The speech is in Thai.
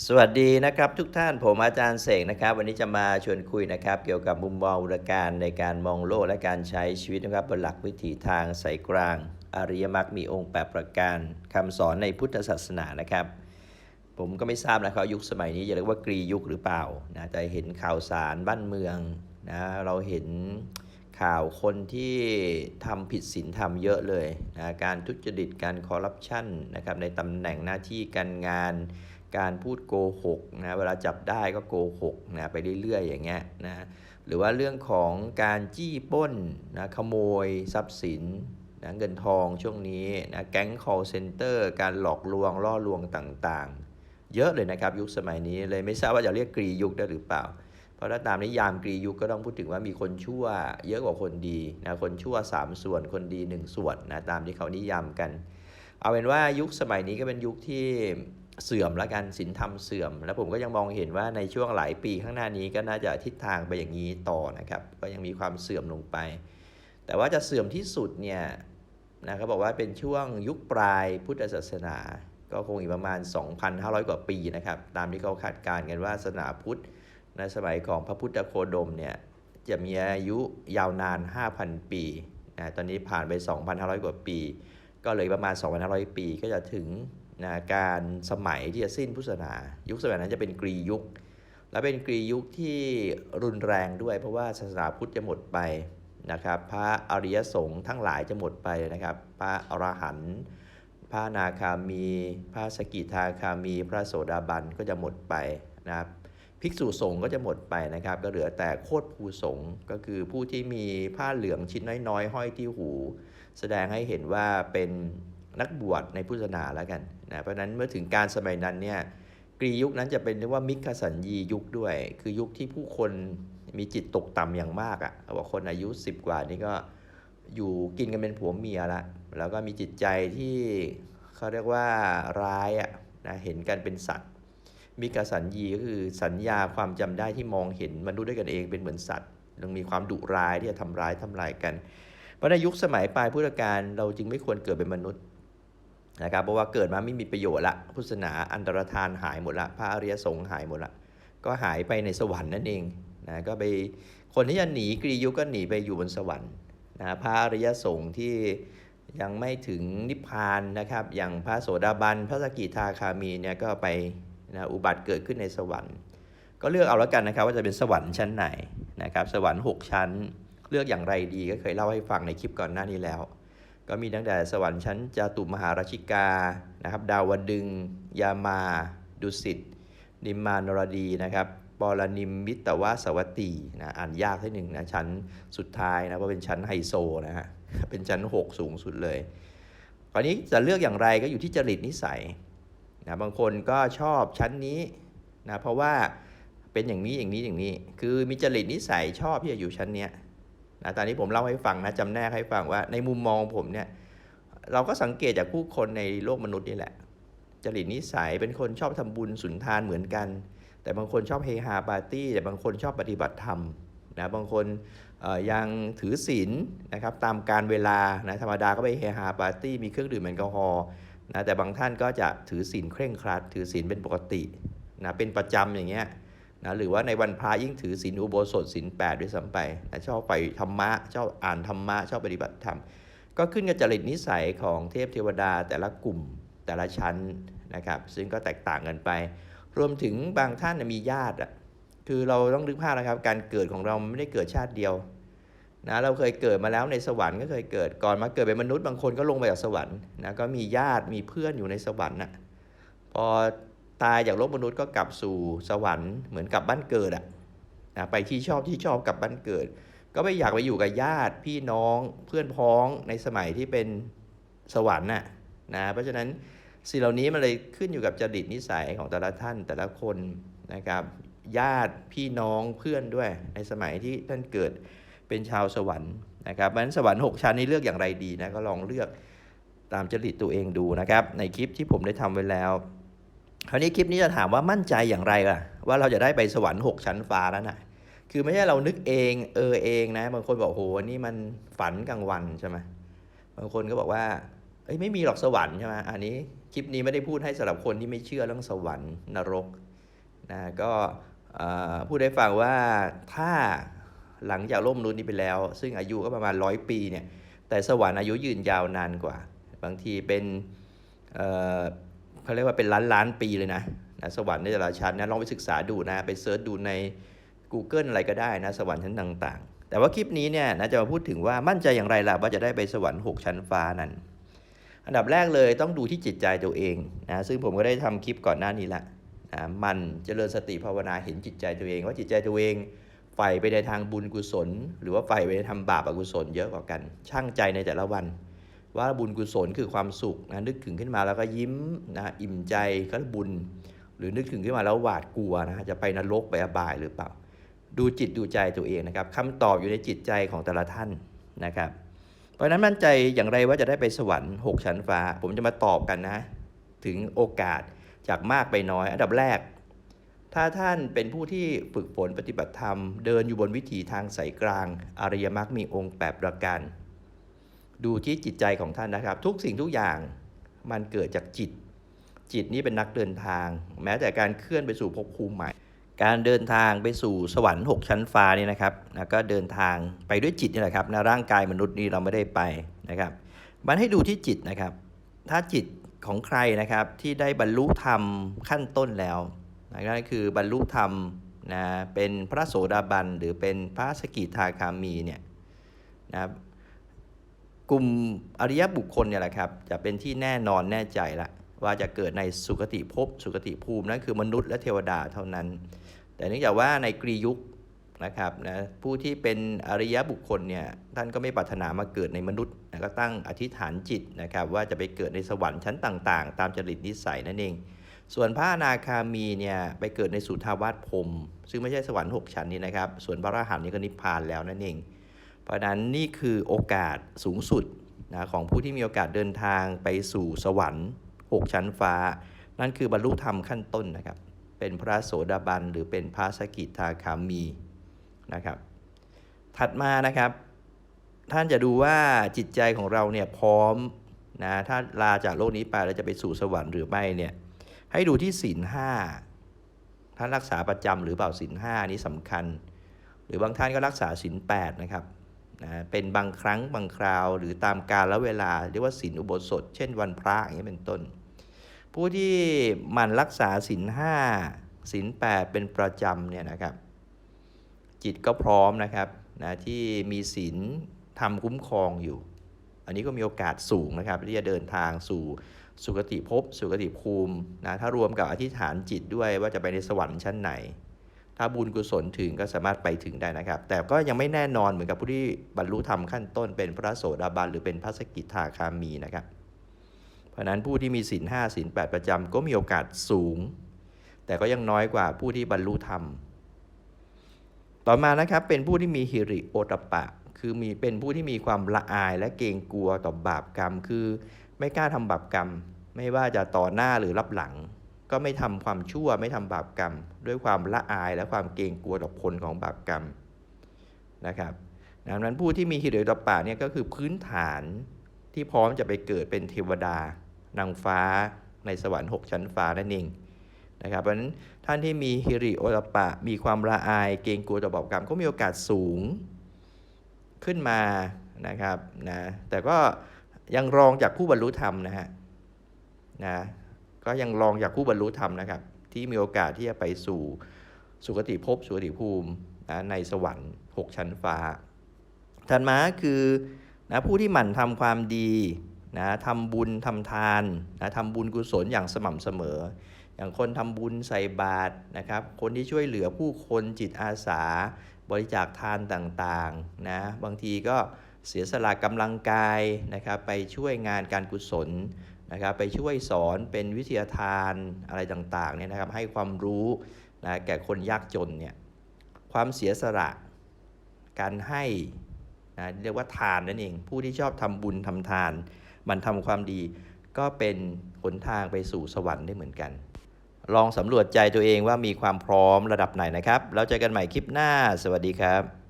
สวัสดีนะครับทุกท่านผมอาจารย์เสกนะครับ วันนี้จะมาชวนคุยนะครับ เกี่ยวกับมุมมองอุดการในการมองโลกและการใช้ชีวิตนะครับบนหลักวิถีทางสายกลาง อริยมรรคมีองค์8ประการคำสอนในพุทธศาสนานะครับ ผมก็ไม่ทราบนะครับยุคสมัยนี้จะเรียกว่ากรียุคหรือเปล่านะแต่เห็นข่าวสารบ้านเมืองนะเราเห็นข่าวคนที่ทำผิดศีลธรรมเยอะเลยนะการทุจริตการคอร์รัปชันนะครับในตำแหน่งหน้าที่การงาน การพูดโกหกนะเวลาจับได้ก็โกหกนะไปเรื่อยๆอย่างเงี้ยนะหรือว่าเรื่องของการจี้ป้นนะขโมยทรัพย์สินนะเงินทองช่วงนี้นะแก๊ง call center การหลอกลวงล่อลวงต่างๆ เยอะเลยนะครับยุคสมัยนี้เลยไม่ทราบว่าจะเรียกกรียุคได้หรือเปล่า เพราะถ้าตามนิยามกรียุคก็ต้องพูดถึงว่ามีคนชั่วเยอะกว่าคนดีนะคนชั่ว 3 ส่วนคนดี 1 ส่วนนะตามที่เขานิยามกัน เอาเป็นว่ายุคสมัยนี้ก็เป็นยุคที่ เสื่อมแล้วกันศีลธรรมเสื่อม แล้วผมก็ยังมองเห็นว่าในช่วงหลายปีข้างหน้านี้ก็น่าจะทิศทางไปอย่างนี้ต่อนะครับ ก็ยังมีความเสื่อมลงไป แต่ว่าจะเสื่อมที่สุดเนี่ยนะเขาบอกว่าเป็นช่วงยุคปลายพุทธศาสนา ก็คงอีกประมาณ 2,500 กว่าปีนะครับ ตามที่เขาคาดการณ์กันว่าศาสนาพุทธในสมัยของพระพุทธโคดมเนี่ยจะมีอายุยาวนาน 5,000 ปีนะตอนนี้ผ่านไป 2,500 กว่าปี ก็เหลยประมาณ 2,500 ปี ก็จะถึง นะการสมัยที่จะสิ้นพุทธศาสนา ยุคสมัยนั้นจะเป็นกรียุค และเป็นกรียุคที่รุนแรงด้วย เพราะว่าศาสนาพุทธจะหมดไปนะครับ พระอริยสงฆ์ทั้งหลายจะหมดไปนะครับ พระอรหันต์พระนาคามี พระสกิทาคามี พระโสดาบันก็จะหมดไปนะครับภิกษุสงฆ์ก็จะหมดไปนะครับ ก็เหลือแต่โคตภูสงฆ์ก็คือผู้ที่มีผ้าเหลืองชิ้นน้อยๆ ห้อยที่หู แสดงให้เห็นว่าเป็น นักบวชในพุทธศาสนาแล้วกันนะเพราะนั้นเมื่อถึงการสมัยนั้นเนี่ยกรียุคนั้นจะเป็นเรียกว่ามิคสัญญียุคด้วย คือยุคที่ผู้คนมีจิตตกต่ำอย่างมากอะ่ะเขาบอกคนอายุ 10 กว่านี่ก็อยู่กินกันเป็นผัวเมียละแล้วก็มีจิตใจที่เขาเรียกว่าร้ายอะ่ะนะเห็นกันเป็นสัตว์ มิกสัญญีก็คือสัญญาความจำได้ที่มองเห็นมนุษย์ด้วยกันเองเป็นเหมือนสัตว์ยังมีความดุร้ายที่จะทำร้ายทำลายกัน เพราะในยุคสมัยปลายพุทธกาลเราจึงไม่ควรเกิดเป็นมนุษย์ นะครับเพราะว่าเกิดมาไม่มีประโยชน์ละพุทธศาสนาอันตรธานหายหมดละพระอริยสงฆ์หายหมดละก็หายไปในสวรรค์นั่นเองนะก็ไปคนที่จะหนีกรียุก็หนีไปอยู่บนสวรรค์นะพระอริยสงฆ์ที่ยังไม่ถึงนิพพานนะครับ อย่างพระโสดาบัน พระสกิทาคามีเนี่ยก็ไปนะอุบัติเกิดขึ้นในสวรรค์ ก็เลือกเอาแล้วกันนะครับ ว่าจะเป็นสวรรค์ชั้นไหนนะครับ สวรรค์ 6 ชั้น เลือกอย่างไรดีก็เคยเล่าให้ฟังในคลิปก่อนหน้านี้แล้ว ก็มีตั้งแต่สวรรค์ชั้นจาตุมหาราชิกานะครับดาวดึง ยามา ดุสิตนิมมานรดีนะครับปรนิมมิตวสวัตตีนะอ่านยากที่หนึ่งนะชั้นสุดท้ายนะเพราะเป็นชั้นไฮโซนะฮะเป็นชั้น 6 สูงสุดเลยคราวนี้จะเลือกอย่างไรก็อยู่ที่จริตนิสัยนะบางคนก็ชอบชั้นนี้นะเพราะว่าเป็นอย่างนี้อย่างนี้อย่างนี้ คือมีจริตนิสัยชอบที่จะอยู่ชั้นเนี้ย นะตอนนี้ผมเล่าให้ฟังนะจำแนกให้ฟังว่าในมุมมองผมเนี่ยเราก็สังเกตจากผู้คนในโลกมนุษย์นี่แหละ จริตนิสัยเป็นคนชอบทำบุญสุนทานเหมือนกัน แต่บางคนชอบเฮฮาปาร์ตี้ แต่บางคนชอบปฏิบัติธรรมนะบางคนยังถือศีลนะครับตามการเวลานะธรรมดาก็ไปเฮฮาปาร์ตี้มีเครื่องดื่มแอลกอฮอล์นะแต่บางท่านก็จะถือศีลเคร่งครัด ถือศีลเป็นปกตินะเป็นประจำอย่างเงี้ย นะหรือว่าในวันพระยิ่งถือศีลอุโบสถศีลแปดด้วยซ้ำไปนะชอบไปธรรมะชอบอ่านธรรมะชอบปฏิบัติธรรม ก็ขึ้นกับจริตนิสัยของเทพเทวดาแต่ละกลุ่มแต่ละชั้นนะครับ ซึ่งก็แตกต่างกันไป รวมถึงบางท่านมีญาติอะคือเราต้องนึกภาพนะครับ การเกิดของเราไม่ได้เกิดชาติเดียวนะเราเคยเกิดมาแล้วในสวรรค์ก็เคยเกิดก่อนมาเกิดเป็นมนุษย์บางคนก็ลงไปจากสวรรค์นะก็มีญาติมีเพื่อนอยู่ในสวรรค์นะพอ ตายจากโลกมนุษย์ก็กลับสู่สวรรค์เหมือนกับบ้านเกิดอะนะไปที่ชอบที่ชอบกับบ้านเกิด ก็ไม่อยากไปอยู่กับญาติพี่น้องเพื่อนพ้องในสมัยที่เป็นสวรรค์น่ะนะเพราะฉะนั้นสิ่งเหล่านี้มันเลยขึ้นอยู่กับจริตนิสัยของแต่ละท่านแต่ละคนนะครับญาติพี่น้องเพื่อนด้วย ในสมัยที่ท่านเกิดเป็นชาวสวรรค์นะครับเพราะฉะนั้นสวรรค์ 6 ชั้นนี้เลือกอย่างไรดีนะก็ลองเลือกตามจริตตัวเองดูนะครับ ในคลิปที่ผมได้ทำไว้แล้ว คราวนี้คลิปนี้จะถามว่ามั่นใจอย่างไรล่ะ ว่าเราจะได้ไปสวรรค์ 6 ชั้นฟ้าแล้วนะคือไม่ใช่เรานึกเองเออเองนะบางคนบอกโหนี่มันฝันกลางวันใช่ไหมบางคนก็บอกว่าเอ้ยไม่มีหรอกสวรรค์ใช่ไหมอันนี้คลิปนี้ไม่ได้พูดให้สำหรับคนที่ไม่เชื่อเรื่องสวรรค์นรกนะก็พูดให้ฟังว่าถ้าหลังจากลกมนุษย์นี้ไปแล้ว ซึ่งอายุก็ประมาณร้อยปีเนี่ยแต่สวรรค์อายุยืนยาวนานกว่า บางทีเป็น เขาเรียกว่าเป็นล้านล้านปีเลยนะนะสวรรค์ในแต่ละชั้นนะลองไปศึกษาดูนะไปเซิร์ชดูใน Google อะไรก็ได้นะสวรรค์ชั้นต่างๆ แต่ว่าคลิปนี้เนี่ยนะจะมาพูดถึงว่ามั่นใจอย่างไรล่ะว่าจะได้ไปสวรรค์ 6 ชั้นฟ้านั้น อันดับแรกเลยต้องดูที่จิตใจตัวเองนะซึ่งผมก็ได้ทำคลิปก่อนหน้านี้ละนะมันเจริญสติภาวนาเห็นจิตใจตัวเอง ว่าจิตใจตัวเองใฝ่ไปในทางบุญกุศล หรือว่าใฝ่ไปในทำบาปอกุศลเยอะกว่ากันช่างใจในแต่ละวัน ว่าบุญกุศลคือความสุขนะนึกถึงขึ้นมาแล้วก็ยิ้มนะอิ่มใจก็บุญ หรือนึกถึงขึ้นมาแล้วหวาดกลัวนะจะไปนรกไปอบายหรือเปล่า ดูจิตดูใจตัวเองนะครับคำตอบอยู่ในจิตใจของแต่ละท่านนะครับ เพราะนั้นมั่นใจอย่างไรว่าจะได้ไปสวรรค์6ชั้นฟ้า ผมจะมาตอบกันนะ ถึงโอกาสจากมากไปน้อย อันดับแรก ถ้าท่านเป็นผู้ที่ฝึกฝนปฏิบัติธรรม เดินอยู่บนวิถีทางสายกลาง อริยมรรคมีองค์แปดประการ ดูที่จิตใจของท่านนะครับ ทุกสิ่งทุกอย่างมันเกิดจากจิต จิตนี้เป็นนักเดินทาง แม้แต่การเคลื่อนไปสู่ภพภูมิใหม่ การเดินทางไปสู่สวรรค์ 6 ชั้นฟ้านี่นะครับก็เดินทางไปด้วยจิตนี่แหละครับนะร่างกายมนุษย์นี่เราไม่ได้ไปนะครับ มันให้ดูที่จิตนะครับ ถ้าจิตของใครนะครับที่ได้บรรลุธรรมขั้นต้นแล้วนะนั่นคือบรรลุธรรมนะเป็นพระโสดาบันหรือเป็นพระสกิทาคามีเนี่ยนะครับ กลุ่มอริยบุคคลเนี่ยแหละครับ จะเป็นที่แน่นอนแน่ใจละว่าจะเกิดในสุคติภพสุคติภูมินั่นคือมนุษย์และเทวดาเท่านั้น แต่เนื่องจากว่าในกรียุคนะครับนะผู้ที่เป็นอริยบุคคลเนี่ยท่านก็ไม่ปรารถนามาเกิดในมนุษย์นะก็ตั้งอธิษฐานจิตนะครับว่าจะไปเกิดในสวรรค์ชั้นต่างๆ ตามจริตนิสัยนั่นเอง ส่วนพระนาคามีเนี่ยไปเกิดในสุทาวาสพรมซึ่งไม่ใช่สวรรค์ 6 ชั้นนี้นะครับ ส่วนพระอรหันต์นี่ก็นิพพานแล้วนั่นเอง เพราะนั้นนี่คือโอกาสสูงสุดนะของผู้ที่มีโอกาสเดินทางไปสู่สวรรค์ 6 ชั้นฟ้า นั่นคือบรรลุธรรมขั้นต้นนะครับ เป็นพระโสดาบันหรือเป็นพระสกิทาคามีนะครับ ถัดมานะครับ ท่านจะดูว่าจิตใจของเราเนี่ยพร้อมนะถ้าลาจากโลกนี้ไปแล้วจะไปสู่สวรรค์หรือไม่เนี่ยให้ดูที่ศีลห้าท่านรักษาประจำหรือเปล่าศีลห้านี้สำคัญ หรือบางท่านก็รักษาศีลแปดนะครับ นะเป็นบางครั้งบางคราว หรือตามกาลและเวลาเรียกว่าศีลอุโบสถ เช่นวันพระอย่างนี้เป็นต้น ผู้ที่มันรักษาศีลห้าศีลแปดเป็นประจำเนี่ยนะครับ จิตก็พร้อมนะครับนะที่มีศีลทำคุ้มครองอยู่ อันนี้ก็มีโอกาสสูงนะครับ ที่จะเดินทางสู่สุคติภพสุคติภูมินะถ้ารวมกับอธิษฐานจิตด้วยว่าจะไปในสวรรค์ชั้นไหน ถ้าบุญกุศลถึงก็สามารถไปถึงได้นะครับ แต่ก็ยังไม่แน่นอนเหมือนกับผู้ที่บรรลุธรรมขั้นต้นเป็นพระโสดาบันหรือเป็นพระสกิทาคามีนะครับ เพราะนั้นผู้ที่มีศีลห้าศีลแปดประจำก็มีโอกาสสูง แต่ก็ยังน้อยกว่าผู้ที่บรรลุธรรม ต่อมานะครับเป็นผู้ที่มีฮิริโอตปปะ คือมีเป็นผู้ที่มีความละอายและเกรงกลัวต่อบาปกรรม คือไม่กล้าทำบาปกรรม ไม่ว่าจะต่อหน้าหรือรับหลัง ก็ไม่ทำความชั่วไม่ทำบาปกรรม ด้วยความละอายและความเกรงกลัวต่อผลของบาปกรรมนะครับดังนั้นผู้ที่มีฮิริโอตปปะเนี่ยก็คือพื้นฐานที่พร้อมจะไปเกิดเป็นเทวดานางฟ้าในสวรรค์หกชั้นฟ้านั่นเองนะครับเพราะฉะนั้นท่านที่มีฮิริโอตปปะ มีความละอายเกรงกลัวต่อบาปกรรมก็มีโอกาสสูงขึ้นมานะครับนะแต่ก็ยังรองจากผู้บรรลุธรรมนะฮะนะ ก็ยังรองจากผู้บรรลุธรรมนะครับ ที่มีโอกาสที่จะไปสู่สุคติภพสุคติภูมินะในสวรรค์ 6 ชั้นฟ้าถัดมาคือนะผู้ที่หมั่นทำความดีนะทำบุญทำทานนะทำบุญกุศลอย่างสม่ำเสมอ อย่างคนทำบุญใส่บาตรนะครับ คนที่ช่วยเหลือผู้คนจิตอาสา บริจาคทานต่างๆนะบางทีก็เสียสละกำลังกายนะครับไปช่วยงานการกุศล นะครับไปช่วยสอนเป็นวิทยาทานอะไรต่างๆเนี่ยนะครับให้ความรู้นะแก่คนยากจนเนี่ยความเสียสละการให้นะเรียกว่าทานนั่นเอง ผู้ที่ชอบทำบุญทำทาน มันทำความดี ก็เป็นหนทางไปสู่สวรรค์ได้เหมือนกัน ลองสำรวจใจตัวเองว่ามีความพร้อมระดับไหนนะครับ แล้วเจอกันใหม่คลิปหน้า สวัสดีครับ